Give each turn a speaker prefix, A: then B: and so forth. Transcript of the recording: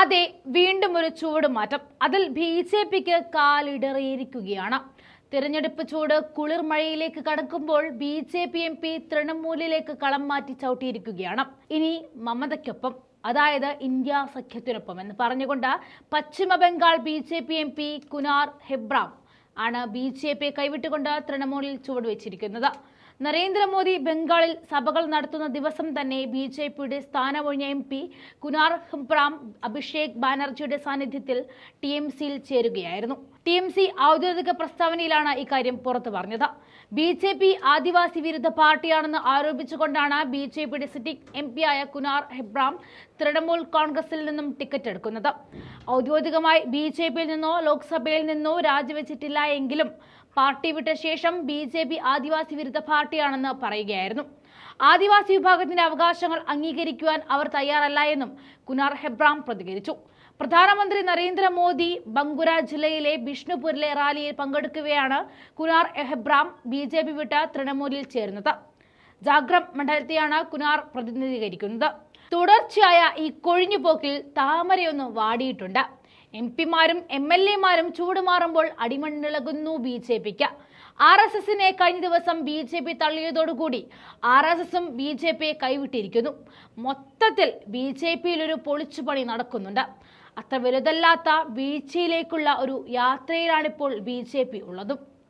A: അതെ വീണ്ടും ഒരു ചൂടുമാറ്റം അതിൽ ബി ജെ പിക്ക് കാലിടറിയിരിക്കുകയാണ്. തിരഞ്ഞെടുപ്പ് ചൂട് കുളിർമഴയിലേക്ക് കടക്കുമ്പോൾ B J P M P തൃണമൂലിലേക്ക് കളം മാറ്റി ചവിട്ടിയിരിക്കുകയാണ്. ഇനി മമതയ്ക്കൊപ്പം അതായത് ഇന്ത്യ സഖ്യത്തിനൊപ്പം എന്ന് പറഞ്ഞുകൊണ്ട് Paschimbangal B J P M P Kunar Hembram ആണ് ബി ജെ പിയെ കൈവിട്ടുകൊണ്ട് തൃണമൂലിൽ ചുവടുവെച്ചിരിക്കുന്നത്. നരേന്ദ്രമോദി ബംഗാളിൽ സഭകൾ നടത്തുന്ന ദിവസം തന്നെ ബി ജെ പിയുടെ സ്ഥാനമൊഴിഞ്ഞ എം പി കുനാർ ഹംപ്രാം അഭിഷേക് ബാനർജിയുടെ സാന്നിധ്യത്തിൽ ടി എം സിയിൽ ചേരുകയായിരുന്നു. ടി എം സി ഔദ്യോഗിക പ്രസ്താവനയിലാണ് ഇക്കാര്യം പുറത്തു പറഞ്ഞത്. ബി ജെ പി ആദിവാസി വിരുദ്ധ പാർട്ടിയാണെന്ന് ആരോപിച്ചുകൊണ്ടാണ് ബി ജെ പിയുടെ സിറ്റിംഗ് എം ആയ കുനാർ ഹെബ്രാം തൃണമൂൽ കോൺഗ്രസിൽ നിന്നും ടിക്കറ്റ് എടുക്കുന്നത്. ഔദ്യോഗികമായി ബി ജെ പിയിൽ നിന്നോ ലോക്സഭയിൽ നിന്നോ രാജിവെച്ചിട്ടില്ല എങ്കിലും പാർട്ടി വിട്ട ശേഷം ബി ജെ പി ആദിവാസി വിരുദ്ധ പാർട്ടിയാണെന്ന് പറയുകയായിരുന്നു. ആദിവാസി വിഭാഗത്തിന്റെ അവകാശങ്ങൾ അംഗീകരിക്കുവാൻ അവർ തയ്യാറല്ല എന്നും കുനാർ ഹെബ്രാം പ്രതികരിച്ചു. പ്രധാനമന്ത്രി നരേന്ദ്രമോദി ബങ്കുര ജില്ലയിലെ ബിഷ്ണുപൂരിലെ റാലിയിൽ പങ്കെടുക്കുകയാണ് Kunar Hembram B J P വിട്ട് തൃണമൂലിൽ ചേരുന്നത്. ജാഗ്രം മണ്ഡലത്തെയാണ് കുനാർ പ്രതിനിധീകരിക്കുന്നത്. തുടർച്ചയായ ഈ കൊഴിഞ്ഞുപോക്കിൽ താമരയൊന്നും വാടിയിട്ടുണ്ട്. എം പിമാരും എം എൽ എമാരും ചൂടുമാറുമ്പോൾ അടിമണ്ണിളകുന്നു ബി ജെ പിക്ക്. ആർ എസ് എസിനെ കഴിഞ്ഞ ദിവസം ബി ജെ പി തള്ളിയതോടുകൂടി ആർ എസ് എസും ബി ജെ പിയെ കൈവിട്ടിരിക്കുന്നു. മൊത്തത്തിൽ ബി ജെ പിയിൽ ഒരു പൊളിച്ചുപണി നടക്കുന്നുണ്ട്. അത്ര വലുതല്ലാത്ത വീഴ്ചയിലേക്കുള്ള ഒരു യാത്രയിലാണിപ്പോൾ ബി ജെ പി ഉള്ളതും.